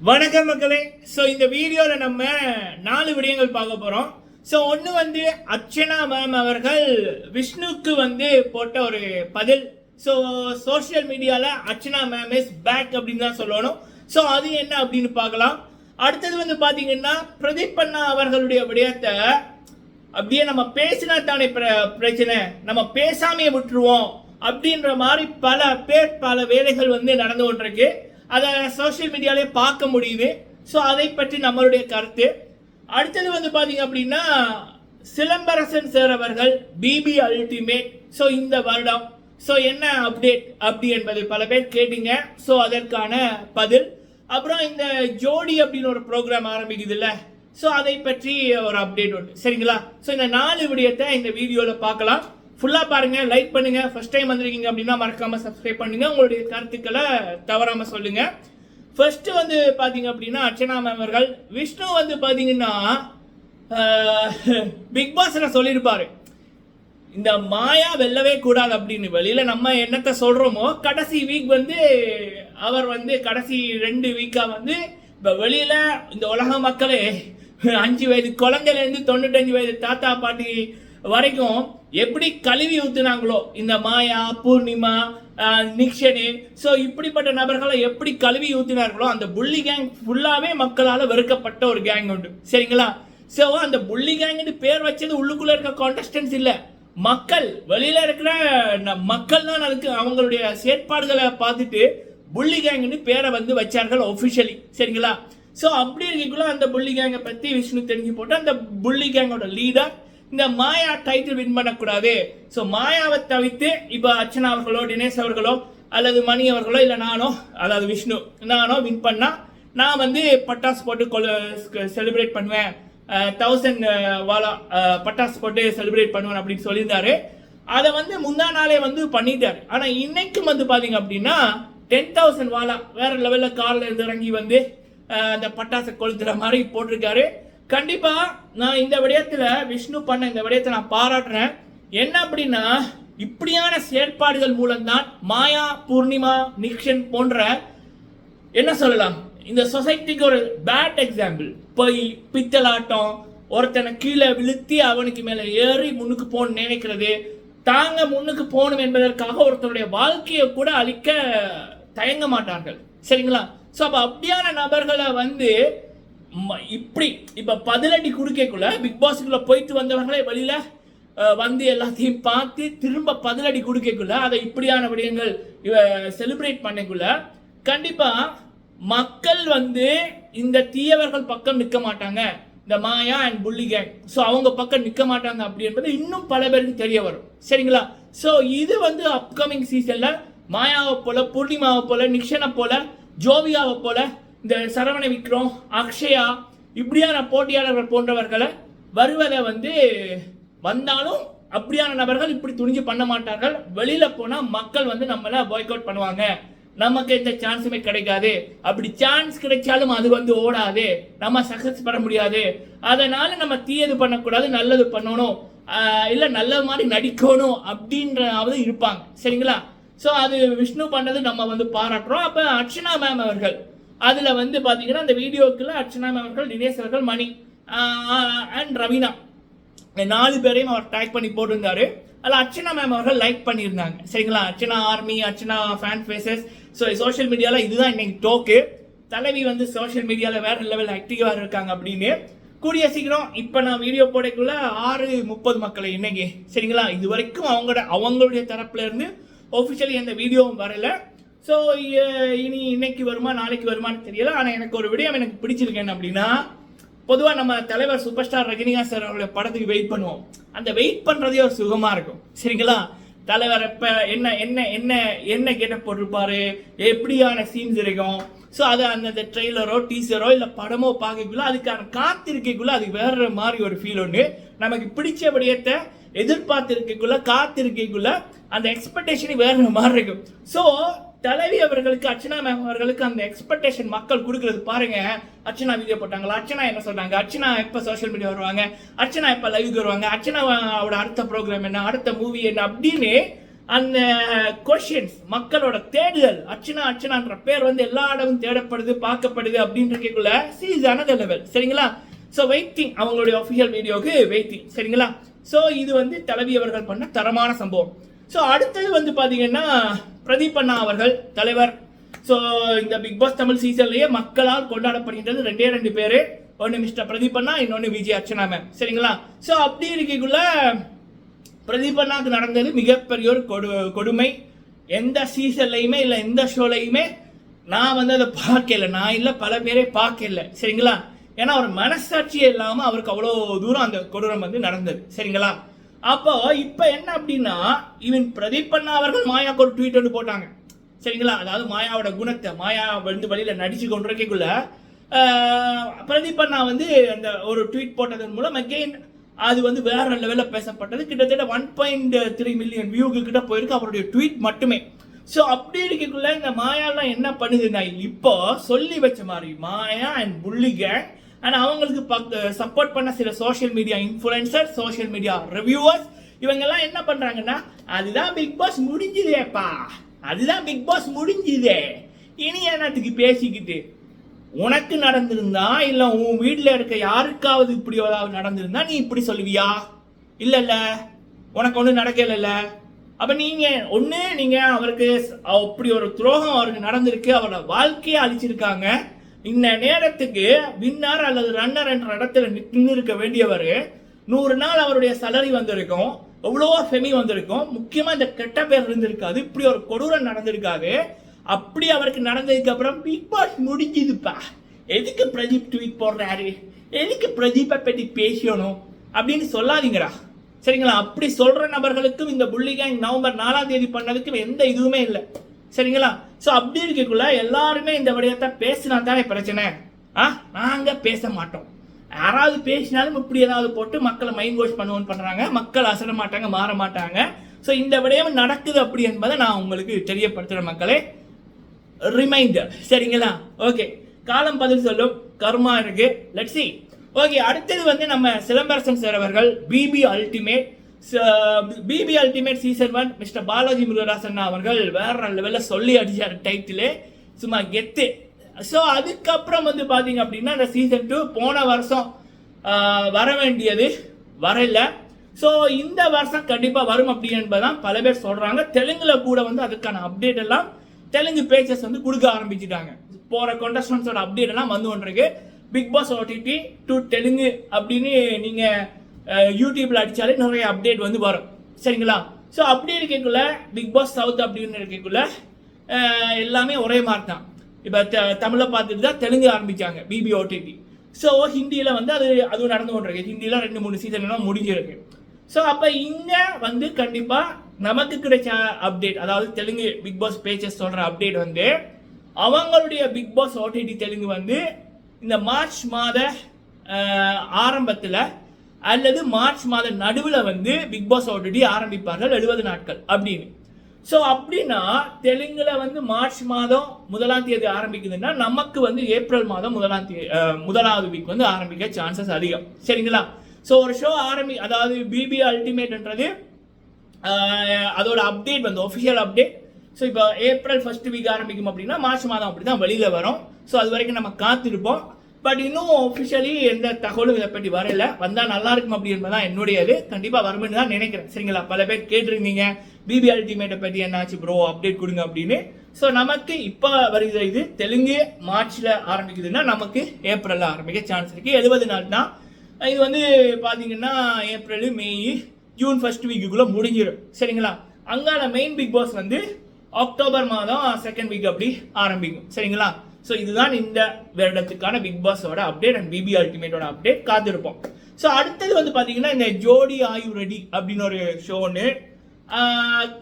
வணக்கம் மக்களே. ஸோ இந்த வீடியோவில் நம்ம நாலு விடயங்கள் பார்க்க போகிறோம் ஸோ ஒன்று வந்து அர்ச்சனா மேம் அவர்கள் விஷ்ணுக்கு வந்து போட்ட ஒரு பதில். ஸோ சோஷியல் மீடியாவில் அர்ச்சனா மேம் இஸ் பேக் அப்படின்னு தான் சொல்லணும். ஸோ அது என்ன அப்படின்னு பார்க்கலாம். அடுத்தது வந்து பார்த்தீங்கன்னா பிரதீப் அண்ணா அவர்களுடைய விடயத்தை அப்படியே நம்ம பேசினா தானே பிர- பிரச்சனை. நம்ம பேசாமையே விட்டுருவோம் அப்படின்ற மாதிரி பல பேர் பல வேலைகள் வந்து நடந்து கொண்டிருக்கு. அதை சோஷியல் மீடியாலே பார்க்க முடியுது. ஸோ அதை பற்றி நம்மளுடைய கருத்து. அடுத்தது வந்து பார்த்தீங்க அப்படின்னா சிலம்பரசன் சார் அவர்கள் பிபி அல்டிமேட் ஸோ இந்த வருடம். ஸோ என்ன அப்டேட் அப்படி என்பதை பல பேர் கேட்டீங்க. ஸோ அதற்கான பதில். அப்புறம் இந்த ஜோடி அப்படின்னு ஒரு ப்ரோக்ராம் ஆரம்பிக்குதுல்ல. ஸோ அதை பற்றி ஒரு அப்டேட் உண்டு. சரிங்களா? ஸோ இந்த நாலு விடயத்தை இந்த வீடியோவில் பார்க்கலாம். ஃபுல்லாக பாருங்கள் லைக் பண்ணுங்கள் ஃபஸ்ட் டைம் வந்திருக்கீங்க அப்படின்னா மறக்காமல் சப்ஸ்கிரைப் பண்ணுங்கள் உங்களுடைய கருத்துக்களை தவறாமல் சொல்லுங்கள் ஃபர்ஸ்ட் வந்து பார்த்தீங்க அப்படின்னா அர்ச்சனா மேம் அவர்கள் விஷ்ணு வந்து பார்த்தீங்கன்னா பிக் பாஸில் சொல்லியிருப்பார். இந்த மாயா வெல்லவே கூடாது அப்படின்னு. வெளியில் நம்ம என்னத்தை சொல்கிறோமோ கடைசி வீக் வந்து அவர் வந்து கடைசி ரெண்டு வீக்காக வந்து இப்போ வெளியில் இந்த உலக மக்களே அஞ்சு வயது குழந்தைலேருந்து தொண்ணூத்தஞ்சு வயது தாத்தா பாட்டி வரைக்கும் எப்படி கழுவி ஊத்துனாங்களோ இந்த மாயா பூர்ணிமா நிக்ஷனி நிக்ஷனு ஸோ இப்படிப்பட்ட நபர்களை எப்படி கழுவி ஊத்தினார்களோ அந்த புள்ளி கேங் ஃபுல்லாவே மக்களால் வெறுக்கப்பட்ட ஒரு கேங் உண்டு. சரிங்களா? ஸோ அந்த புள்ளி கேங்னு பேர் வச்சது உள்ளுக்குள்ள இருக்க கான்டெஸ்டன்ஸ் இல்லை. மக்கள் வெளியில இருக்கிற ந- மக்கள் தான் அதுக்கு அவங்களுடைய செயற்பாடுகளை பார்த்துட்டு புள்ளி கேங்னு பேரை வந்து வச்சார்கள் ஒஃபிஷியலி சரிங்களா? ஸோ அப்படி இருக்கக்குள்ள அந்த புள்ளி கேங்கை பற்றி விஷ்ணு தெரிஞ்சு போட்டு அந்த புள்ளி கேங்கோட லீடர் இந்த மாயா டைட்டில் வின் பண்ணக்கூடாது. ஸோ மாயாவை தவிர்த்து இப்போ அர்ச்சனா அவர்களோ தினேஷ் அவர்களோ அல்லது மணி அவர்களோ இல்லை நானோ அதாவது விஷ்ணு நானோ வின் பண்ணால் நான் வந்து பட்டாசு போட்டு செலிப்ரேட் பண்ணுவேன். தௌசண்ட் வாலா பட்டாசு போட்டு செலிப்ரேட் பண்ணுவேன் அப்படின்னு சொல்லியிருந்தாரு. அதை வந்து முந்தா நாளே வந்து பண்ணிட்டார். ஆனால் இன்னைக்கும் வந்து பார்த்தீங்க அப்படின்னா டென் தௌசண்ட் வாலா வேற லெவலில் காரில் இருந்து இறங்கி வந்து அந்த பட்டாசை கொளுத்துற மாதிரி போட்டிருக்காரு. கண்டிப்பாக நான் இந்த விடயத்தில் விஷ்ணு பண்ண இந்த விடயத்தை நான் பாராட்டுறேன். என்ன அப்படின்னா இப்படியான செயற்பாடுகள் மூலம்தான் மாயா பூர்ணிமா நிக்ஷன் போன்ற என்ன சொல்லலாம் இந்த சொசைட்டிக்கு ஒரு பேட் எக்ஸாம்பிள் பொய் பித்தலாட்டம் ஒருத்தனை கீழே விழுத்தி அவனுக்கு மேலே ஏறி முன்னுக்கு போகணும்னு நினைக்கிறது. தாங்க முன்னுக்கு போகணும் என்பதற்காக ஒருத்தருடைய வாழ்க்கையை கூட அழிக்க தயங்க மாட்டார்கள். சரிங்களா? ஸோ அப்போ அப்படியான நபர்களை வந்து இப்படி இப்போ பதிலடி குடுக்கக்குள்ள பிக் பாஸுக்குள்ளே போயிட்டு வந்தவர்களே வழியில் வந்து எல்லாத்தையும் பார்த்து திரும்ப பதிலடி கொடுக்கக்குள்ள அதை இப்படியான விடயங்கள் இவ செலிப்ரேட் பண்ணக்குள்ள கண்டிப்பாக மக்கள் வந்து இந்த தீயவர்கள் பக்கம் நிற்க மாட்டாங்க. இந்த மாயா அண்ட் புள்ளி கேங் ஸோ அவங்க பக்கம் நிற்க மாட்டாங்க அப்படி என்பது இன்னும் பல பேருக்கு தெரிய வரும். சரிங்களா? ஸோ இது வந்து அப்கமிங் சீசனில் மாயாவை போல பூர்ணிமாவை போல நிக்ஷனை போல ஜோவியாவை போல இந்த சரவண விக்ரம் அக்ஷயா இப்படியான போட்டியாளர்கள் போன்றவர்களை வருவதை வந்து வந்தாலும் அப்படியான நபர்கள் இப்படி துணிஞ்சு பண்ண மாட்டார்கள். வெளியில போனா மக்கள் வந்து நம்மள பாய்க் அவுட் பண்ணுவாங்க. நமக்கு எந்த சான்ஸுமே கிடைக்காது. அப்படி சான்ஸ் கிடைச்சாலும் அது வந்து ஓடாது. நம்ம சக்சஸ் பெற முடியாது. அதனால நம்ம தீயது பண்ணக்கூடாது நல்லது பண்ணணும். இல்லை நல்ல மாதிரி நடிக்கணும் அப்படின்றாவது இருப்பாங்க. சரிங்களா? ஸோ அது விஷ்ணு பண்ணது நம்ம வந்து பாராட்டுறோம். அப்போ அர்ச்சனா மேம் அவர்கள் அதில் வந்து பார்த்தீங்கன்னா அந்த வீடியோக்குள்ள அர்ச்சனா மேம் அவர்கள் தினேஷ் அவர்கள் மணி அண்ட் ரவீனா. நாலு பேரையும் அவர் டேக் பண்ணி போட்டிருந்தாரு. அதில் அர்ச்சனா மேம் அவர்கள் லைக் பண்ணியிருந்தாங்க. சரிங்களா? Archana army Archana fan faces so social மீடியாவில் இதுதான் இன்னைக்கு டோக்கு தலைவி வந்து சோஷியல் மீடியாவில் வேற லெவல் ஆக்டிவாக இருக்காங்க அப்படின்னு. கூடிய சீக்கிரம் இப்போ நான் வீடியோ போடக்குள்ள ஆறு முப்பது மக்களை இன்னைக்கு. சரிங்களா? இது வரைக்கும் அவங்களோட அவங்களுடைய தரப்புலேருந்து ஒஃபிஷியலி எந்த வீடியோவும் வரல. ஸோ இனி இன்னைக்கு வருமா நாளைக்கு வருமான்னு தெரியல. ஆனால் எனக்கு ஒரு விடயம் எனக்கு பிடிச்சிருக்கு என்ன அப்படின்னா பொதுவாக நம்ம தலைவர் சூப்பர் ஸ்டார் ரஜினிகாந்த் சார் அவருடைய படத்துக்கு வெயிட் பண்ணுவோம். அந்த வெயிட் பண்ணுறதே ஒரு சுகமாக இருக்கும். சரிங்களா? தலைவர் எப்போ என்ன என்ன என்ன என்ன கேட்ட போட்டிருப்பாரு? எப்படியான சீன்ஸ் இருக்கும்? ஸோ அது அந்த ட்ரெய்லரோ டீசரோ இல்லை படமோ பார்க்கக்குள்ள அதுக்கான காத்திருக்கைக்குள்ள அது வேற மாதிரி ஒரு ஃபீல் ஒன்று நமக்கு பிடிச்ச விடயத்தை எதிர்பார்த்திருக்கைக்குள்ள காத்திருக்கைக்குள்ள அந்த எக்ஸ்பெக்டேஷன் வேற மாதிரி இருக்கும். ஸோ தலைவி அவர்களுக்கு அர்ச்சனா மேம் அவர்களுக்கு அந்த எக்ஸ்பெக்டேஷன் மக்கள் கொடுக்கறது பாருங்க. அர்ச்சனா வீடியோ போட்டாங்களா? அர்ச்சனா என்ன சொல்றாங்க? அர்ச்சனா எப்ப சோஷியல் மீடியா வருவாங்க? அர்ச்சனா எப்ப லைவுக்கு வருவாங்க? அர்ச்சனா அவட அடுத்த ப்ரோக்ராம் என்ன? அடுத்த மூவி என்ன? அப்படின்னு அந்த கொஷின்ஸ் மக்களோட தேடுதல் அர்ச்சனா அர்ச்சனான்ற பேர் வந்து எல்லா இடமும் தேடப்படுது பார்க்கப்படுது அப்படின்றக்குள்ள சீஸ் அனதர் லெவல் சரிங்களா? ஸோ வெயிட்டிங் அவங்களுடைய அஃபிஷியல் வீடியோக்கு வெயிட்டிங் சரிங்களா? ஸோ இது வந்து தலைவி அவர்கள் பண்ண தரமான சம்பவம். ஸோ அடுத்தது வந்து பார்த்தீங்கன்னா பிரதீப் அண்ணா அவர்கள் தலைவர். ஸோ இந்த பிக் பாஸ் தமிழ் சீசன்லயே மக்களால் கொண்டாடப்படுகின்றது. ரெண்டே ரெண்டு பேர். ஒன்று மிஸ்டர் பிரதீப் அண்ணா இன்னொன்று விஜய் அர்ச்சனா மேம் சரிங்களா? ஸோ அப்படி இருக்கக்குள்ள பிரதீப் அண்ணாக்கு நடந்தது மிகப்பெரிய ஒரு கொடு கொடுமை. எந்த சீசன்லையுமே இல்லை எந்த ஷோலையுமே நான் வந்து அதை பார்க்கல. நான் இல்லை பல பேரே பார்க்கல. சரிங்களா? ஏன்னா அவர் மனசாட்சியே இல்லாமல் அவருக்கு அவ்வளோ தூரம் அந்த கொடூரம் வந்து நடந்தது. சரிங்களா? அப்போ இப்போ என்ன அப்படின்னா இவன் பிரதீப் அண்ணா அவர்கள் மாயாவுக்கு ஒரு ட்வீட் வந்து போட்டாங்க. சரிங்களா? அதாவது மாயாவோட குணத்தை மாயா வந்து வழியில் நடிச்சு கொண்டிருக்கக்குள்ள பிரதீப் அண்ணா வந்து அந்த ஒரு ட்வீட் போட்டதன் மூலம் அகெயின் அது வந்து வேற லெவலில் பேசப்பட்டது. கிட்டத்தட்ட ஒன் பாயிண்ட் த்ரீ மில்லியன் வியூக்கு கிட்ட போயிருக்கு அவருடைய ட்வீட் மட்டுமே. ஸோ அப்படி இருக்கக்குள்ள இந்த மாயாலாம் என்ன பண்ணுதுன்னா இப்போ சொல்லி வச்ச மாதிரி மாயா அண்ட் புள்ளிக அண்ட் அவங்களுக்கு சப்போர்ட் பண்ண சில social media influencer social media reviewers இவங்கெல்லாம் என்ன பண்றாங்கன்னா அதுதான் பிக் பாஸ் முடிஞ்சுதேப்பா. அதுதான் பிக் பாஸ் முடிஞ்சுதே. இனி என்னத்துக்கு பேசிக்கிட்டு? உனக்கு நடந்திருந்தா இல்ல உன் வீட்டில் இருக்க யாருக்காவது இப்படி ஏதாவது நடந்திருந்தா நீ இப்படி சொல்லுவியா? இல்ல இல்ல உனக்கு ஒன்றும் நடக்கலைல்ல. அப்ப நீங்க ஒன்று நீங்க அவருக்கு அப்படி ஒரு துரோகம் அவருக்கு நடந்திருக்கு அவரோட வாழ்க்கையை அழிச்சிருக்காங்க. இந்த நேரத்துக்கு வின்னர் அல்லது ரன்னர் என்ற இடத்துல நின்று இருக்க வேண்டியவர் நூறு நாள் அவருடைய சலரி வந்திருக்கும் எவ்வளவோ ஃபெமி வந்திருக்கும் முக்கியமாக இந்த கெட்ட பேர் இருந்திருக்காது இப்படி ஒரு கொடூரம் நடந்திருக்காது. அப்படி அவருக்கு நடந்ததுக்கு அப்புறம் பிக் பாஸ் முடிஞ்சுதுப்பா. எதுக்கு பிரதீப் ட்வீட் போடுறாரு? எதுக்கு பிரதீப்பை பற்றி பேசணும்? அப்படின்னு சொல்லாதீங்கடா. சரிங்களா? அப்படி சொல்ற நபர்களுக்கும் இந்த புள்ளி கேங் நவம்பர் நாலாம் தேதி பண்ணதுக்கும் எந்த இதுவுமே இல்லை. சரிங்களா? ஸோ அப்படி இருக்கக்குள்ள எல்லாருமே இந்த விடயத்தை பேசினா தானே பிரச்சனை? ஆ நாங்கள் பேச மாட்டோம். யாராவது பேசினாலும் இப்படி ஏதாவது போட்டு மக்களை மைண்ட் வாஷ் பண்ணுவோன்னு பண்ணுறாங்க மக்கள் அசர மாட்டாங்க மாற மாட்டாங்க. ஸோ இந்த விடயம் நடக்குது அப்படி என்பதை நான் உங்களுக்கு தெரியப்படுத்துகிறேன் மக்களே. ரிமைண்டர் சரிங்களா? ஓகே காலம் பதில் சொல்லும். கர்மா இருக்கு. லெட் சி ஓகே அடுத்தது வந்து நம்ம சிலம்பரசன் சார் அவர்கள் BB ultimate BB ultimate season one mister Balaji Murugarasan அவர்கள் வேற லெவலில் சொல்லி அடிச்சார் டைட்டிலு சும்மா கெத்து. ஸோ அதுக்கப்புறம் வந்து பார்த்தீங்க அப்படின்னா இந்த சீசன் டூ போன வருஷம் வர வேண்டியது வரல. ஸோ இந்த வருஷம் கண்டிப்பாக வரும் அப்படி என்பதான் பல பேர் சொல்கிறாங்க தெலுங்கில் கூட வந்து அதுக்கான அப்டேட் எல்லாம் தெலுங்கு பேச்சஸ் வந்து கொடுக்க ஆரம்பிச்சிட்டாங்க. போகிற கொண்டஸ்டன்ஸோட அப்டேட் எல்லாம் வந்து ஒன்றிருக்கு Bigg Boss OTT two Telugu அப்படின்னு நீங்கள் யூடியூப்பில் அடித்தாலே நிறைய அப்டேட் வந்து வரும். சரிங்களா? ஸோ அப்படி இருக்கக்குள்ள பிக் பாஸ் சவுத் அப்படின்னு இருக்கக்குள்ள எல்லாமே ஒரே மாதிரி தான் இப்போ த தமிழை பார்த்துட்டு தான் தெலுங்கு ஆரம்பித்தாங்க பிபி ஓடிடி ஸோ ஹிந்தியில் வந்து அது அதுவும் நடந்து கொண்டிருக்கு. ஹிந்தியில் ரெண்டு மூணு சீசன்லாம் முடிஞ்சிருக்கு. ஸோ அப்போ இங்கே வந்து கண்டிப்பாக நமக்கு கிடைச்ச அப்டேட் அதாவது தெலுங்கு பிக் பாஸ் பேச்சஸ் சொல்கிற அப்டேட் வந்து அவங்களுடைய பிக் பாஸ் ஓடிடி தெலுங்கு வந்து இந்த மார்ச் மாத ஆரம்பத்தில் அல்லது மார்ச் மாத நடுவில் வந்து பிக் பாஸ் ஓடிடி ஆரம்பிப்பார்கள் எழுபது நாட்கள் அப்படின்னு. ஸோ அப்படின்னா தெலுங்கில் வந்து மார்ச் மாதம் முதலாம் தேதி ஆரம்பிக்குதுன்னா நமக்கு வந்து ஏப்ரல் மாதம் முதலாம் தேதி முதலாவது வீக் வந்து ஆரம்பிக்க சான்சஸ் அதிகம். சரிங்களா? ஸோ ஒரு ஷோ ஆரம்பி அதாவது பிபி அல்டிமேட்ன்றது அதோட அப்டேட் வந்து ஒஃபிஷியல் அப்டேட் ஸோ இப்போ ஏப்ரல் ஃபர்ஸ்ட் வீக் ஆரம்பிக்கும் அப்படின்னா மார்ச் மாதம் அப்படி தான் வெளியில் வரும். ஸோ அது வரைக்கும் நம்ம காத்திருப்போம். பட் இன்னும் ஒஃபிஷியலி எந்த தகவலும் இதை பற்றி வரல. வந்தால் நல்லா இருக்கும் அப்படி தான் என்னுடைய இது கண்டிப்பாக வரும்னு தான் நினைக்கிறேன். சரிங்களா? பல பேர் கேட்டிருந்தீங்க. பிபி அல்டிமேட்டை பற்றி என்னாச்சு ப்ரோ அப்டேட் கொடுங்க அப்படின்னு. ஸோ நமக்கு இப்போ வருகிற இது தெலுங்கு மார்ச்சில் ஆரம்பிக்குதுன்னா நமக்கு ஏப்ரலில் ஆரம்பிக்க சான்ஸ் இருக்குது எழுபது நாள் தான். இது வந்து பார்த்தீங்கன்னா ஏப்ரல் மே ஜூன் ஃபர்ஸ்ட் வீக்குள்ளே முடிஞ்சிடும் சரிங்களா? அங்கால மெயின் பிக் பாஸ் வந்து அக்டோபர் மாதம் செகண்ட் வீக் அப்படி ஆரம்பிக்கும். சரிங்களா? ஸோ இதுதான் இந்த வருடத்துக்கான பிக் பாஸோட அப்டேட் அண்ட் பிபி அல்டிமேட்டோட அப்டேட் காத்திருப்போம். ஸோ அடுத்தது வந்து பார்த்தீங்கன்னா இந்த ஜோடி ஆயு ரெடி அப்படின்னு ஒரு ஷோன்னு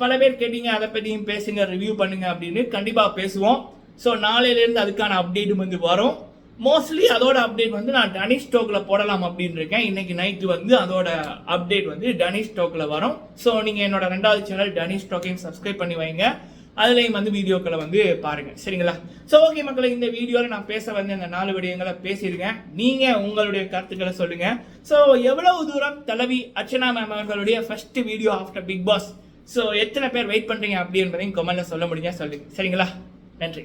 பல பேர் கேட்டீங்க அதை பற்றியும் பேசுங்க ரிவ்யூ பண்ணுங்க அப்படின்னு. கண்டிப்பாக பேசுவோம். ஸோ நாளையிலேருந்து அதுக்கான அப்டேட் வந்து வரும். மோஸ்ட்லி அதோட அப்டேட் வந்து நான் டனிஷ் ஸ்டோக்கில் போடலாம் அப்படின்னு இருக்கேன். இன்னைக்கு நைட்டு வந்து அதோட அப்டேட் வந்து டனிஷ் ஸ்டோக்கில் வரும். ஸோ நீங்கள் என்னோட ரெண்டாவது சேனல் டனிஷ் ஸ்டோக்கையும் சப்ஸ்கிரைப் பண்ணி வைங்க. அதுலேயும் வந்து வீடியோக்களை வந்து பாருங்கள் சரிங்களா? ஸோ ஓகே மக்களை இந்த வீடியோவில் நான் பேச வந்து அந்த நாலு விடயங்களை பேசியிருக்கேன். நீங்கள் உங்களுடைய கருத்துக்களை சொல்லுங்கள் ஸோ எவ்வளவு தூரம் தலைவி அர்ச்சனா மேம் அவர்களுடைய first video after Bigg Boss so எத்தனை பேர் வெயிட் பண்ணுறீங்க அப்படின்றதையும் கமெண்ட்ல சொல்ல முடிஞ்சால் சொல்லுங்கள் சரிங்களா? நன்றி.